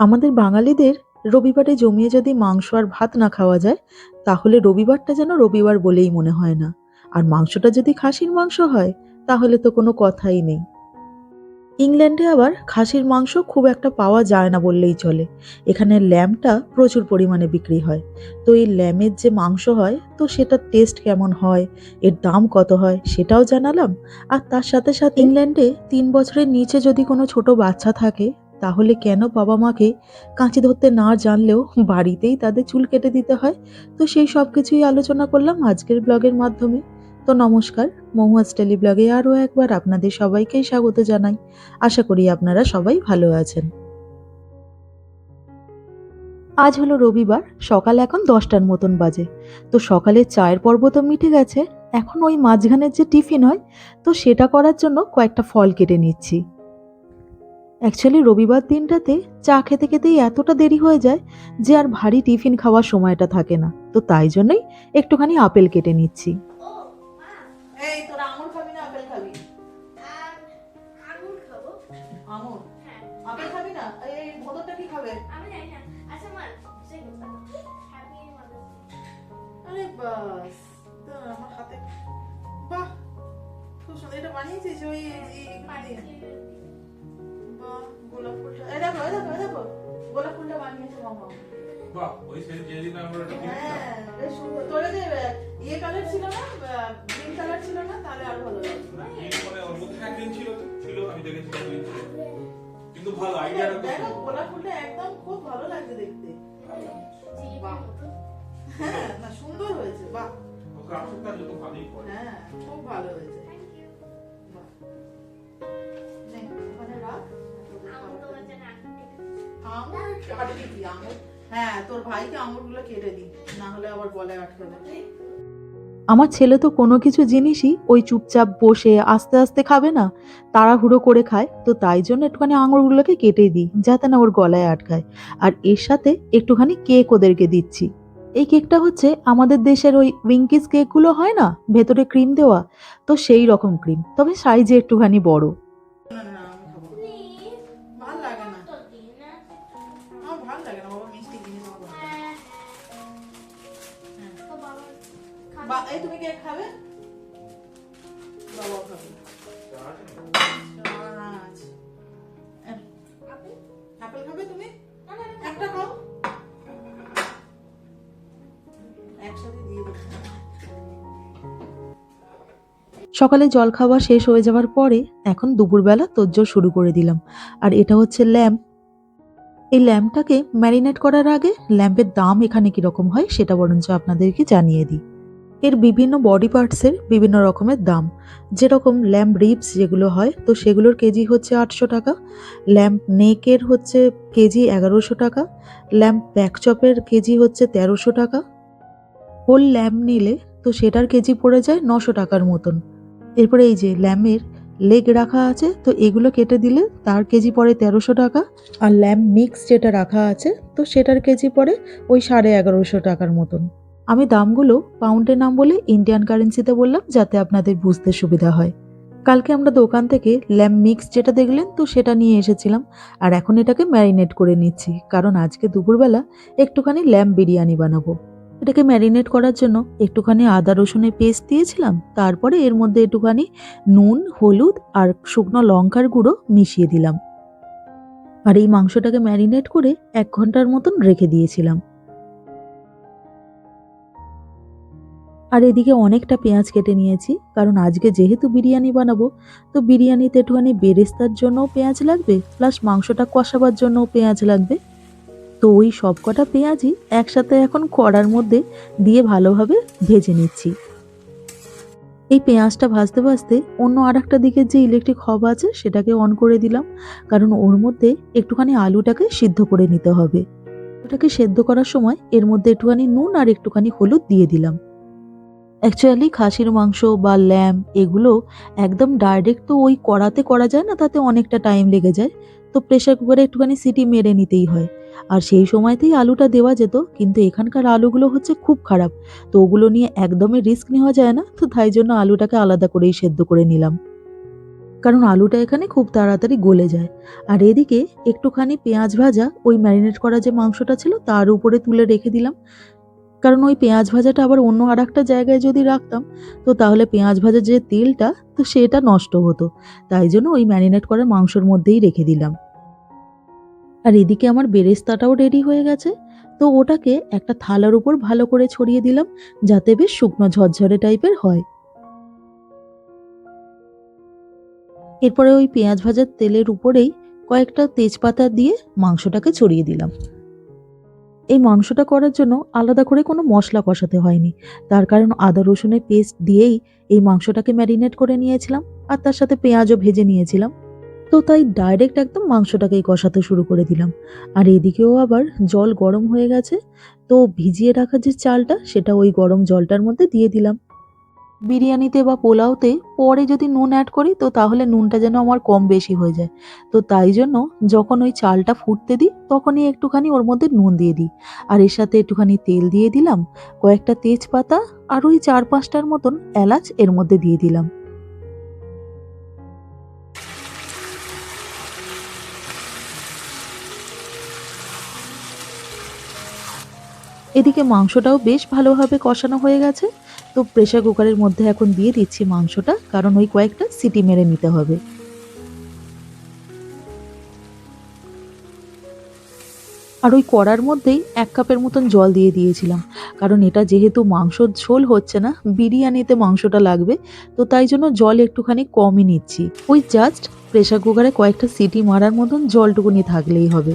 আমাদের বাঙালিদের রবিবারে জমিয়ে যদি মাংস আর ভাত না খাওয়া যায়, তাহলে রবিবারটা যেন রবিবার বলেই মনে হয় না। আর মাংসটা যদি খাসির মাংস হয়, তাহলে তো কোনো কথাই নেই। ইংল্যান্ডে আবার খাসির মাংস খুব একটা পাওয়া যায় না বললেই চলে। এখানে ল্যাম্পটা প্রচুর পরিমাণে বিক্রি হয়। তো এই ল্যামের যে মাংস হয়, তো সেটার টেস্ট কেমন হয়, এর দাম কত হয়, সেটাও জানালাম। আর তার সাথে সাথে ইংল্যান্ডে তিন বছরের নিচে যদি কোনো ছোট বাচ্চা থাকে তাহলে কেন বাবা মাকে কাঁচি ধরতে না জানলেও বাড়িতেই তাদের চুল কেটে দিতে হয়? তো সেই সব কিছুই আলোচনা করলাম আজকের ব্লগের মাধ্যমে। তো নমস্কার মহুয়াজ টেলি ব্লগে আরও একবার আপনাদের সবাইকেই স্বাগত জানাই। আশা করি আপনারা সবাই ভালো আছেন। আজ হলো রবিবার, সকাল এখন দশটার মতন বাজে। তো সকালে চায়ের পর্ব তো মিটে গেছে, এখন ওই মাঝখানের যে টিফিন হয়, তো সেটা করার জন্য কয়েকটা ফল কেটে নিচ্ছি। অ্যাকচুয়ালি রবিবার দিনটাতে চা খেতে খেতেই এতটা দেরি হয়ে যায় যে আর ভারী টিফিন খাওয়ার সময়টা থাকে না। তো তাই জন্যই একটুখানি আপেল কেটে নিচ্ছি। এই তোরা আঙুর খাবি না আপেল খাবি? আর আঙুর খাব। আঙুর হ্যাঁ। আপেল খাবি না? এই ভোদরটা কি খাবে? আমি জানি না। আচ্ছা মা সেই হ্যাপি মাদার্স আরে বাস তো আমার হাতে বাহ খুব সুন্দর। এটা বানিয়েছিস ওই গোলাপ ফুলটা এই দেখো এই দেখো এই দেখো। গোলাপ ফুলটা বানিয়েছে মামা। বাহ ওই সেদিন যেদিন আমরা হ্যাঁ বেশ সুন্দর। তোরে যে ইয়ে কালার ছিল না গ্রিন কালার ছিল না তাহলে আর ভালো লাগতো। দিলাম, এই মানে ওর মধ্যে একদিন ছিল তো ছিল আমি দেখেছি একদিন কিন্তু ভালো আইডিয়াটা দেখো গোলাপ ফুলটা একদম খুব ভালো লাগছে দেখতে। বাহ হ্যাঁ না সুন্দর হয়েছে বাহ। যত ভালোই করে হ্যাঁ খুব ভালো হয়েছে। কাটবি হ্যাঁ আমার ছেলে তো কোনো কিছু জিনিসই ওই চুপচাপ বসে আস্তে আস্তে খাবে না, তাড়াহুড়ো করে খায়, তো তাই জন্য একটুখানি আঙুরগুলোকে কেটে দিই, যাতে না ওর গলায় আটকায়। আর এর সাথে একটুখানি কেক ওদেরকে দিচ্ছি। এই কেকটা হচ্ছে আমাদের দেশের ওই উইঙ্কিস কেকগুলো হয় না, ভেতরে ক্রিম দেওয়া, তো সেই রকম ক্রিম তবে সাইজে একটুখানি বড়। এই তুমি কেক খাবে? বাবা খাবে। চা আছে না? আপেল খাবে তুমি? না না না, একটা খাও। একসাথে দিয়ে দিচ্ছি সকালে জলখাবার শেষ হয়ে যাওয়ার পরে এখন দুপুরবেলা তোজ্জোর শুরু করে দিলাম। আর এটা হচ্ছে ল্যাম্প। এই ল্যাম্পটাকে ম্যারিনেট করার আগে ল্যাম্পের দাম এখানে কীরকম হয় সেটা বরঞ্চ আপনাদেরকে জানিয়ে দিই। এর বিভিন্ন বডি পার্টসের বিভিন্ন রকমের দাম। যেরকম ল্যাম্প রিপস যেগুলো হয়, তো সেগুলোর কেজি হচ্ছে আটশো টাকা। ল্যাম্প নেকের হচ্ছে কেজি এগারোশো টাকা। ল্যাম্প ব্যাকচপের কেজি হচ্ছে তেরোশো টাকা। হোল ল্যাম্প নিলে তো সেটার কেজি পড়ে যায় নশো টাকার মতন। এরপরে এই যে ল্যাম্পের লেগ রাখা আছে, তো এগুলো কেটে দিলে তার কেজি পড়ে তেরোশো টাকা। আর ল্যাম্প মিক্স যেটা রাখা আছে, তো সেটার কেজি পড়ে ওই সাড়ে এগারোশো টাকার মতন। আমি দামগুলো পাউন্ডে নাম বলে ইন্ডিয়ান কারেন্সিতে বললাম, যাতে আপনাদের বুঝতে সুবিধা হয়। কালকে আমরা দোকান থেকে ল্যাম্প মিক্স যেটা দেখলেন, তো সেটা নিয়ে এসেছিলাম, আর এখন এটাকে ম্যারিনেট করে নিচ্ছি, কারণ আজকে দুপুরবেলা একটুখানি ল্যাম্প বিরিয়ানি বানাবো। এটাকে ম্যারিনেট করার জন্য একটুখানি আদা রসুনের পেস্ট দিয়েছিলাম, তারপরে এর মধ্যে একটুখানি নুন, হলুদ আর শুকনো লঙ্কার গুঁড়ো মিশিয়ে দিলাম। আর এই মাংসটাকে ম্যারিনেট করে এক ঘণ্টার মতন রেখে দিয়েছিলাম। আর এদিকে অনেকটা পেঁয়াজ কেটে নিয়েছি, কারণ আজকে যেহেতু বিরিয়ানি বানাবো, তো বিরিয়ানিতে একটুখানি বেরেস্তার জন্যও পেঁয়াজ লাগবে প্লাস মাংসটা কষাবার জন্যও পেঁয়াজ লাগবে। তো ওই সব কটা পেঁয়াজই একসাথে এখন কড়ার মধ্যে দিয়ে ভালোভাবে ভেজে নিচ্ছি। এই পেঁয়াজটা ভাজতে ভাজতে অন্য আর একটা দিকের যে ইলেকট্রিক হব আছে, সেটাকে অন করে দিলাম, কারণ ওর মধ্যে একটুখানি আলুটাকে সিদ্ধ করে নিতে হবে। ওটাকে সেদ্ধ করার সময় এর মধ্যে একটুখানি নুন আর একটুখানি হলুদ দিয়ে দিলাম। অ্যাকচুয়ালি খাসির মাংস বা ল্যাম এগুলো একদম ডাইরেক্ট তো ওই কড়াতে করা যায় না, তাতে অনেকটা টাইম লেগে যায়। তো প্রেশার কুকারে একটুখানি সিটি মেরে নিতেই হয়। আর সেই সময়তেই আলুটা দেওয়া যেত, কিন্তু এখানকার আলুগুলো হচ্ছে খুব খারাপ। তো ওগুলো নিয়ে একদমই রিস্ক নেওয়া যায় না, তো তাই জন্য আলুটাকে আলাদা করেই সেদ্ধ করে নিলাম। কারণ আলুটা এখানে খুব তাড়াতাড়ি গলে যায়। আর এদিকে একটুখানি পেঁয়াজ ভাজা, ওই ম্যারিনেট করা যে মাংসটা ছিল, তার উপরে তুলে রেখে দিলাম। কারণ ওই পেঁয়াজ ভাজাটা আবার অন্য আর একটা জায়গায় যদি রাখতাম, তো তাহলে পেঁয়াজ ভাজার যে তেলটা, তো সেটা নষ্ট হতো। তাই জন্য ওই ম্যারিনেট করা মাংসর মধ্যেই রেখে দিলাম। আর এদিকে আমার বেরেস্তাটাও রেডি হয়ে গেছে। তো ওটাকে একটা থালার উপর ভালো করে ছড়িয়ে দিলাম, যাতে বেশ শুকনো ঝরঝরে টাইপের হয়। এরপরে ওই পেঁয়াজ ভাজার তেলের উপরেই কয়েকটা তেজপাতা দিয়ে মাংসটাকে ছড়িয়ে দিলাম। এই মাংসটা করার জন্য আলাদা করে কোনো মশলা কষাতে হয়নি। তার কারণ আদা, রসুনের পেস্ট দিয়েই এই মাংসটাকে ম্যারিনেট করে নিয়েছিলাম আর তার সাথে পেঁয়াজও ভেজে নিয়েছিলাম। তো তাই ডাইরেক্ট একদম মাংসটাকেই কষাতে শুরু করে দিলাম। আর এদিকেও আবার জল গরম হয়ে গেছে, তো ভিজিয়ে রাখা যে চালটা সেটা ওই গরম জলটার মধ্যে দিয়ে দিলাম। বিরিয়ানিতে বা পোলাওতে পরে যদি নুন অ্যাড করি, তো তাহলে নুনটা যেন আমার কম বেশি হয়ে যায়। তো তাই জন্য যখন ওই চালটা ফুটতে দিই, তখনই একটুখানি ওর মধ্যে নুন দিয়ে দিই। আর এর সাথে একটুখানি তেল দিয়ে দিলাম, কয়েকটা তেজপাতা আর ওই চার পাঁচটার মতন এলাচ এর মধ্যে দিয়ে দিলাম। এদিকে মাংসটাও বেশ ভালোভাবে কষানো হয়ে গেছে। তো প্রেসার কুকারের মধ্যে এখন দিয়ে দিচ্ছি মাংসটা, কারণ ওই কয়েকটা সিটি মেরে নিতে হবে। আর ওই কড়ার মধ্যেই এক কাপের মতন জল দিয়ে দিয়েছিলাম, কারণ এটা যেহেতু মাংসর ঝোল হচ্ছে না, বিরিয়ানিতে মাংসটা লাগবে, তো তাই জন্য জল একটুখানি কমই নিচ্ছি। ওই জাস্ট প্রেসার কুকারে কয়েকটা সিটি মারার মতন জলটুকুনি থাকলেই হবে।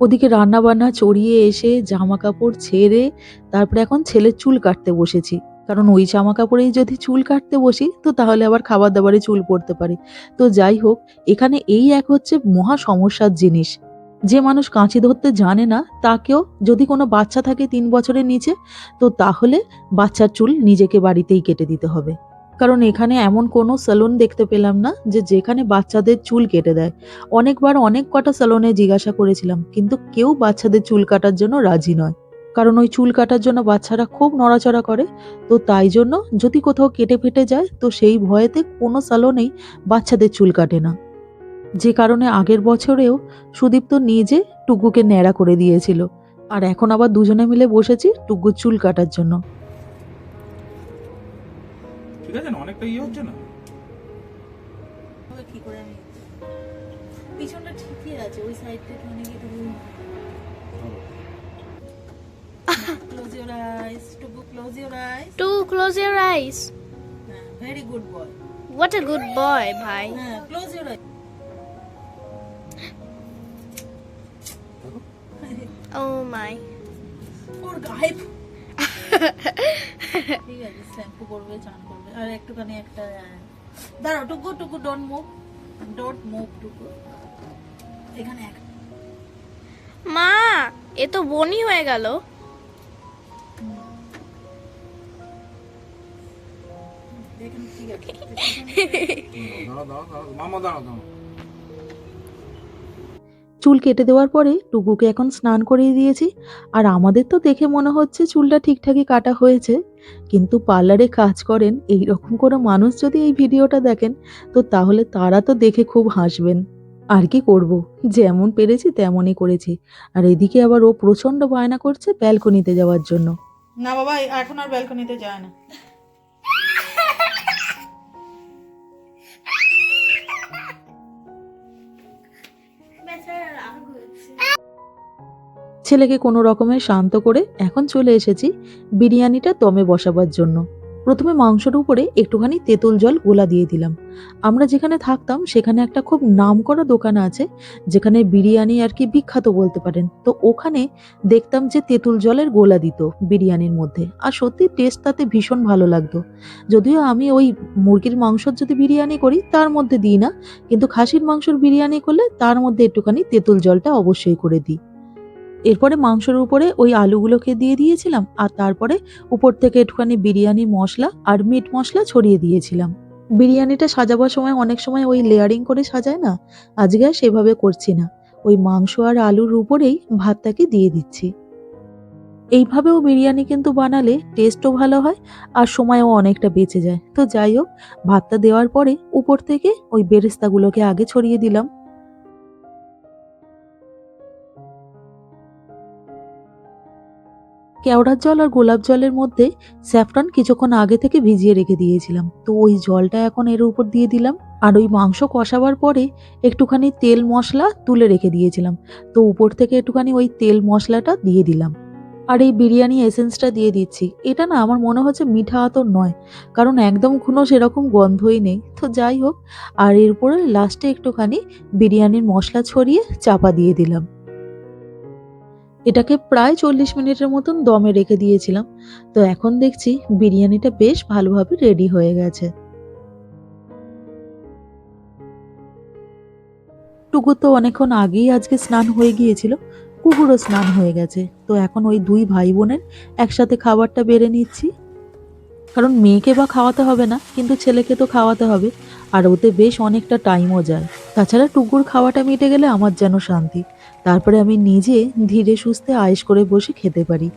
ওদিকে রান্না বান্না চড়িয়ে এসে জামা কাপড় ছেড়ে তারপরে এখন ছেলের চুল কাটতে বসেছি। কারণ ওই জামা কাপড়েই যদি চুল কাটতে বসি, তো তাহলে আবার খাবার দাবারে চুল পড়তে পারে। তো যাই হোক, এখানে এই এক হচ্ছে মহা সমস্যার জিনিস। যে মানুষ কাঁচি ধরতে জানে না, তাকেও যদি কোনো বাচ্চা থাকে তিন বছরের নিচে, তো তাহলে বাচ্চার চুল নিজেকে বাড়িতেই কেটে দিতে হবে। কারণ এখানে এমন কোনো সেলুন দেখতে পেলাম না যে যেখানে বাচ্চাদের চুল কেটে দেয়। অনেকবার অনেক কটা সেলুনে জিজ্ঞাসা করেছিলাম, কিন্তু কেউ বাচ্চাদের চুল কাটার জন্য রাজি নয়। কারণ ওই চুল কাটার জন্য বাচ্চারা খুব নড়াচড়া করে, তো তাই জন্য যদি কোথাও কেটে ফেটে যায়, তো সেই ভয়েতে কোনো সালনেই বাচ্চাদের চুল কাটে না। যে কারণে আগের বছরেও সুদীপ তো নিজে টুকুকে ন্যাড়া করে দিয়েছিল। আর এখন আবার দুজনে মিলে বসেছি টুকুর চুল কাটার জন্য। ঠিক আছে না? অনেকটা ইয়ে হচ্ছে না? কি করে আমি পিছনটা ঠিকই আছে ওই সাইডটা একটুখানি কি তুমি ক্লোজ ইওর আইস টুকু close your eyes To close your eyes. হ্যাঁ very good boy What a good boy, bhai. হ্যাঁ close your eyes Oh my. ওর গায়ে ঠিক আছে শ্যাম্পু করবে চান করবে। আর একটুখানি একটা দাঁড়াও টুকু টুকু ডোন্ট মুভ ডোন্ট মুভ টুকু। এখানে এক। মা এ তো বনি হয়ে গেল। এখানে ঠিক আছে দাঁড়াও দাঁড়াও দাঁড়াও মামা দাঁড়াও দাঁড়াও। চুল কেটে দেওয়ার পরে টুকুকে এখন স্নান করিয়ে দিয়েছি। আর আমাদের তো দেখে মনে হচ্ছে চুলটা ঠিকঠাকই কাটা হয়েছে। কিন্তু পার্লারে কাজ করেন এই রকম কোনো মানুষ যদি এই ভিডিওটা দেখেন, তো তাহলে তারা তো দেখে খুব হাসবেন। আর কি করব? যেমন পেরেছি তেমনই করেছি। আর এদিকে আবার ও প্রচণ্ড বায়না করছে ব্যালকনিতে যাওয়ার জন্য। না বাবা, এখন আর ব্যালকনিতে যায় না। ছেলেকে কোনো রকমে শান্ত করে এখন চলে এসেছি বিরিয়ানিটা দমে বসাবার জন্য। প্রথমে মাংসের উপরে একটুখানি তেঁতুল জল গোলা দিয়ে দিলাম। আমরা যেখানে থাকতাম সেখানে একটা খুব নামকরা দোকান আছে, যেখানে বিরিয়ানি আর কি বিখ্যাত বলতে পারেন। তো ওখানে দেখতাম যে তেঁতুল জলের গোলা দিত বিরিয়ানির মধ্যে। আর সত্যি টেস্ট তাতে ভীষণ ভালো লাগতো। যদিও আমি ওই মুরগির মাংসর যদি বিরিয়ানি করি, তার মধ্যে দিই না। কিন্তু খাসির মাংসর বিরিয়ানি করলে তার মধ্যে একটুখানি তেঁতুল জলটা অবশ্যই করে দিই। এরপরে মাংসের উপরে ওই আলুগুলোকে দিয়ে দিয়েছিলাম আর তারপরে উপর থেকে একটুখানি বিরিয়ানি মশলা আর মিট মশলা ছড়িয়ে দিয়েছিলাম। বিরিয়ানিটা সাজাবার সময় অনেক সময় ওই লেয়ারিং করে সাজায় না, আজকে আর সেভাবে করছি না। ওই মাংস আর আলুর উপরেই ভাতটাকে দিয়ে দিচ্ছি। এইভাবেও বিরিয়ানি কিন্তু বানালে টেস্টও ভালো হয় আর সময়ও অনেকটা বেঁচে যায়। তো যাই হোক, ভাতটা দেওয়ার পরে উপর থেকে ওই বেরেস্তাগুলোকে আগে ছড়িয়ে দিলাম। কেওড়ার জল আর গোলাপ জলের মধ্যে স্যাফরন কিছুক্ষণ আগে থেকে ভিজিয়ে রেখে দিয়েছিলাম। তো ওই জলটা এখন এর উপর দিয়ে দিলাম। আর ওই মাংস কষাবার পরে একটুখানি তেল মশলা তুলে রেখে দিয়েছিলাম। তো উপর থেকে একটুখানি ওই তেল মশলাটা দিয়ে দিলাম। আর এই বিরিয়ানি এসেন্সটা দিয়ে দিচ্ছি। এটা না আমার মনে হচ্ছে মিঠা আতর নয়, কারণ একদম কোনো সেরকম গন্ধই নেই। তো যাই হোক, আর এর উপরে লাস্টে একটুখানি বিরিয়ানির মশলা ছড়িয়ে চাপা দিয়ে দিলাম। এটাকে প্রায় চল্লিশ মিনিটের মতন দমে রেখে দিয়েছিলাম। তো এখন দেখছি বিরিয়ানিটা বেশ ভালোভাবে রেডি হয়ে গেছে। টুকু তো অনেকক্ষণ আগেই আজকে স্নান হয়ে গিয়েছিল কুকুরও স্নান হয়ে গেছে। তো এখন ওই দুই ভাই বোনের একসাথে খাবারটা বেড়ে নিচ্ছি। কারণ মেয়েকে বা খাওয়াতে হবে না, কিন্তু ছেলেকে তো খাওয়াতে হবে, আর ওতে বেশ অনেকটা টাইমও যায়। তাছাড়া টুকুর খাওয়াটা মিটে গেলে আমার যেন শান্তি। তারপরে আমি নিজে ধীরে সুস্থে আয়েস করে বসে খেতে পারি।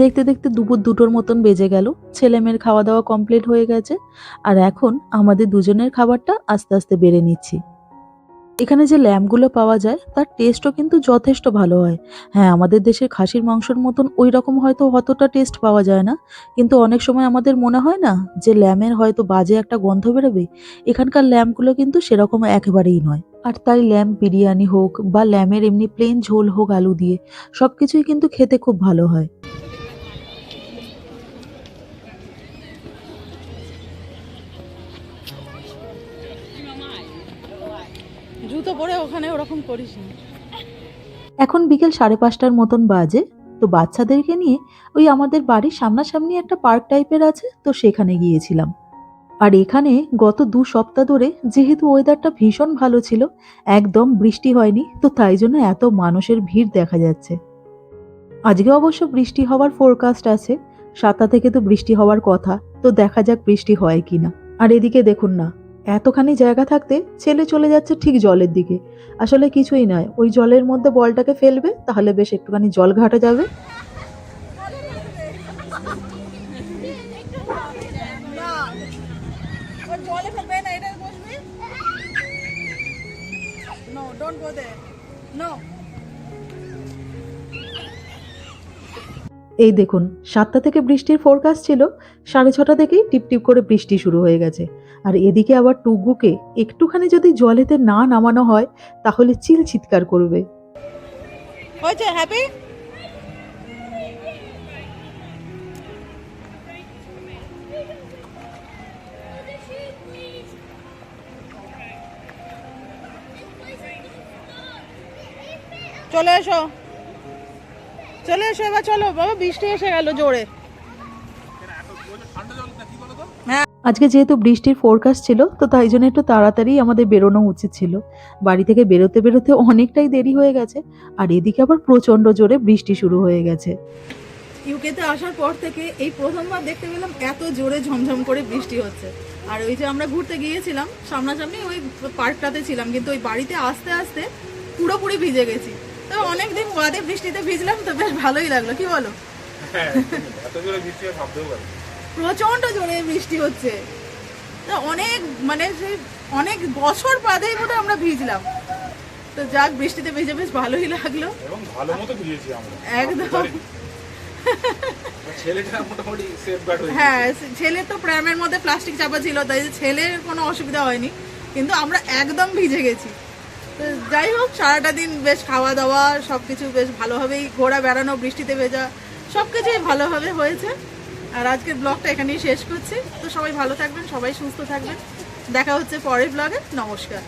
দেখতে দেখতে দুপুর দুটোর মতন বেজে গেল ছেলে মেয়ের খাওয়া দাওয়া কমপ্লিট হয়ে গেছে, আর এখন আমাদের দুজনের খাবারটা আস্তে আস্তে বেড়ে নিচ্ছি। এখানে যে ল্যাম্পগুলো পাওয়া যায়, তার টেস্টও কিন্তু যথেষ্ট ভালো হয়। হ্যাঁ আমাদের দেশের খাসির মাংসর মতন ওই রকম হয়তো অতটা টেস্ট পাওয়া যায় না। কিন্তু অনেক সময় আমাদের মনে হয় না যে ল্যামের হয়তো বাজে একটা গন্ধ বেরোবে। এখানকার ল্যাম্পগুলো কিন্তু সেরকম একেবারেই নয়। আর তাই ল্যাম্প বিরিয়ানি হোক বা ল্যামের এমনি প্লেন ঝোল হোক আলু দিয়ে সব কিছুই কিন্তু খেতে খুব ভালো হয়। ওরকম করিস না। এখন বিকেল সাড়ে পাঁচটার মতন বাজে, তো বাচ্চাদেরকে নিয়ে ওই আমাদের বাড়ির সামনাসামনি একটা পার্ক টাইপের আছে, তো সেখানে গিয়েছিলাম। আর এখানে গত দু সপ্তাহ ধরে যেহেতু ওয়েদারটা ভীষণ ভালো ছিল, একদম বৃষ্টি হয়নি, তো তাই জন্য এত মানুষের ভিড় দেখা যাচ্ছে। আজকে অবশ্য বৃষ্টি হওয়ার ফোরকাস্ট আছে, সাতটা থেকে তো বৃষ্টি হওয়ার কথা, তো দেখা যাক বৃষ্টি হয় কিনা। আর এদিকে দেখুন না এতখানি জায়গা থাকতে ছেলে চলে যাচ্ছে ঠিক জলের দিকে। আসলে কিছুই নয় ওই জলের মধ্যে বলটাকে ফেলবে তাহলে বেশ একটুখানি জল ঘাটা যাবে। No, বসবি এই দেখুন, সাতটা থেকে বৃষ্টির ফোরকাস্ট ছিল, সাড়ে ছটা থেকেই টিপটিপ করে বৃষ্টি শুরু হয়ে গেছে। আর এদিকে আবার টুগুকে একটুখানি যদি জলেতে না নামানো হয়, তাহলে চিল চিৎকার করবে। চলে এসো। চলে এসো এবার চলো বাবা বৃষ্টি এসে গেল জোরে। তো আজকে যেহেতু বৃষ্টির ফোরকাস্ট ছিল তো তাই জন্য একটু তাড়াতাড়ি আমাদের বেরোনো উচিত ছিল। বাড়ি থেকে বেরোতে বেরোতে অনেকটাই দেরি হয়ে গেছে আর এদিকে আবার প্রচণ্ড জোরে বৃষ্টি শুরু হয়ে গেছে। ইউকেতে আসার পর থেকে এই প্রথমবার দেখতে পেলাম এত জোরে ঝমঝম করে বৃষ্টি হচ্ছে। আর ওই যে আমরা ঘুরতে গিয়েছিলাম সামনাসামনি ওই পার্কটাতে ছিলাম কিন্তু ওই বাড়িতে আসতে আসতে পুরোপুরি ভিজে গেছি। তো অনেকদিন বাদে বৃষ্টিতে ভিজলাম তো বেশ ভালোই লাগল। কি বলো? হ্যাঁ প্রচণ্ড জোরে বৃষ্টি হচ্ছে। তো অনেক মানে সেই অনেক বছর বাদেই বোধ আমরা ভিজলাম। তো যাক বৃষ্টিতে ভিজে বেশ ভালোই লাগল। এবং ভালো মতো ভিজেছি আমরা। একদম। হয়ে ছেলে তো প্র্যামের মধ্যে প্লাস্টিক চাপা ছিল তাই ছেলের কোনো অসুবিধা হয়নি। কিন্তু আমরা একদম ভিজে গেছি। যাই হোক, সারাটা দিন বেশ খাওয়া দাওয়া সব কিছু বেশ ভালোভাবেই ঘোরা বেড়ানো, বৃষ্টিতে ভেজা সব কিছুই ভালোভাবে হয়েছে। আর আজকের ব্লগটা এখানেই শেষ করছি। তো সবাই ভালো থাকবেন, সবাই সুস্থ থাকবেন। দেখা হচ্ছে পরের ব্লগে। নমস্কার।